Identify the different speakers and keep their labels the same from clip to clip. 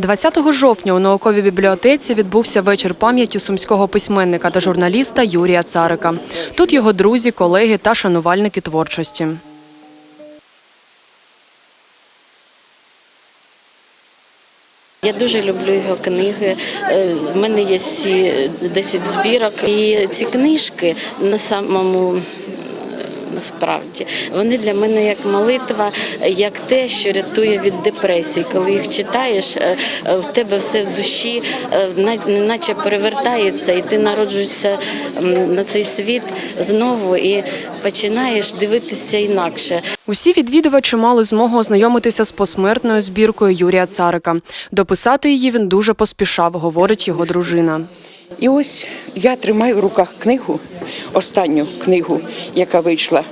Speaker 1: 20 жовтня у науковій бібліотеці відбувся вечір пам'яті сумського письменника та журналіста Юрія Царика. Тут його друзі, колеги та шанувальники творчості.
Speaker 2: Я дуже люблю його книги. Е, В мене є всі 10 збірок. І ці книжки на самому насправді вони для мене як молитва, як те, що рятує від депресії. Коли їх читаєш, е, е, в тебе все в душі, е, на- наче перевертається, і ти народжуєшся на цей світ знову і починаєш дивитися інакше.
Speaker 1: Усі відвідувачі мали змогу ознайомитися з посмертною збіркою Юрія Царика. Дописати її він дуже поспішав, говорить його дружина.
Speaker 3: І ось я тримаю в руках книгу, останню книгу, яка вийшла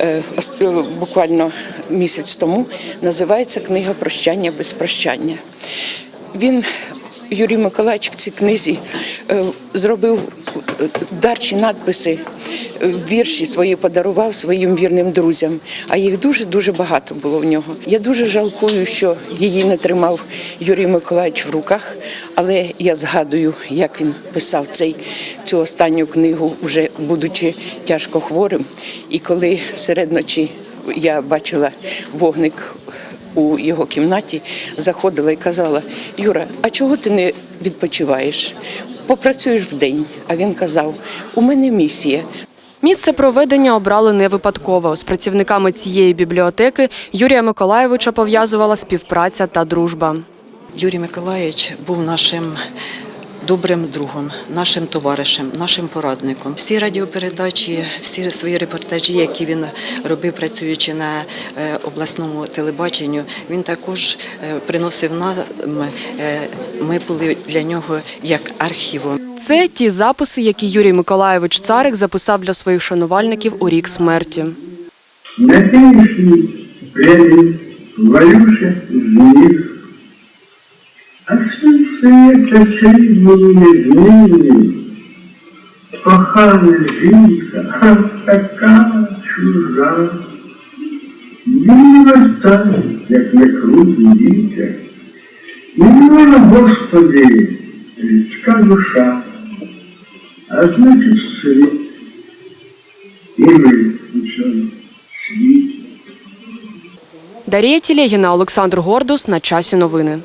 Speaker 3: е, е, буквально місяць тому. Називається Книга Прощання без прощання. Він, Юрій Миколаївич, в цій книзі е, зробив дарчі надписи, вірші свої подарував своїм вірним друзям. А їх дуже дуже багато було в нього. Я дуже жалкую, що її не тримав Юрій Миколаївич в руках, але я згадую, як він писав цей цю останню книгу, вже будучи тяжко хворим. І коли серед ночі я бачила вогник у його кімнаті, заходила і казала: Юра, а чого ти не відпочиваєш? Попрацюєш в день. А він казав: у мене місія.
Speaker 1: Місце проведення обрали не випадково. З працівниками цієї бібліотеки Юрія Миколаєвича пов'язувала співпраця та дружба.
Speaker 4: Юрій Миколаївич був нашим добрим другом, нашим товаришем, нашим порадником. Всі радіопередачі, всі свої репортажі, які він робив, працюючи на е, обласному телебаченню, він також е, приносив нам. е, Ми були для нього як архівом.
Speaker 1: Це ті записи, які Юрій Миколаєвич Царик записав для своїх шанувальників у рік смерті.
Speaker 5: На Валюша жених. Свет очередные змеи, Кохана жінка, а така чужа. Не остануть, як не круті вітер. Мила, Господи, людська душа, а значить світ. І ми у цьому.
Speaker 1: Дарія Тілегіна, Олександр Гордус на часі новини.